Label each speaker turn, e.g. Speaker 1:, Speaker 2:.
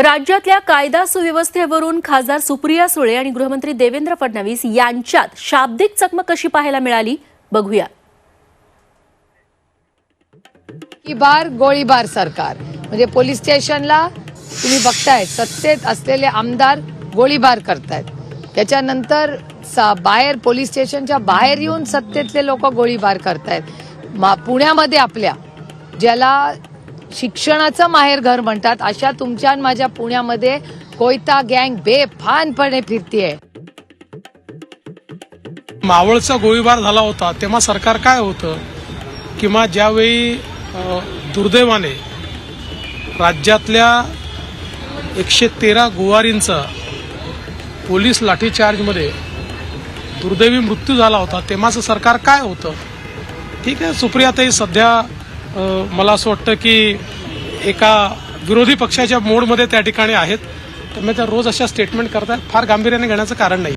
Speaker 1: राज्यातल्या कायदा सुव्यवस्थेवरून खासदार सुप्रिया सुळे आणि गृहमंत्री देवेंद्र फडणवीस यांच्यात शाब्दिक चकमक कशी पाहायला मिळाली? बघूया.
Speaker 2: की बार गोळीबार सरकार. म्हणजे पोलीस स्टेशनला तुम्ही बघताय सत्तेत असलेले आमदार गोळीबार करतायत. त्याच्यानंतर सा बाहेर पोलीस स्टेशनच्या बाहेर येऊन सत्तेतले लोक गोळीबार करतायत. मा- पुण्यामध्ये आपल्या ज्याला शिक्षणाचं माहेर घर म्हणतात. अशा तुमच्या आणि माझ्या पुण्यामध्ये कोयता गँग बेफानपणे फिरतीये.
Speaker 3: मावळचा गोळीबार झाला होता. तेव्हा सरकार काय होतं? किंवा ज्यावेळी दुर्दैवाने राज्यातल्या एकशे तेरा गुवारींचा पोलीस लाठीचार्जमध्ये दुर्दैवी मृत्यू झाला होता तेव्हाचं सरकार काय होतं? ठीक आहे सुप्रियाताई सध्या मला असं वाटतं की एका विरोधी पक्षाच्या मोडमध्ये त्या ठिकाणी आहेत. त्यामुळे त्या रोज अशा स्टेटमेंट करतात फार गांभीर्याने घेण्याचं कारण नाही.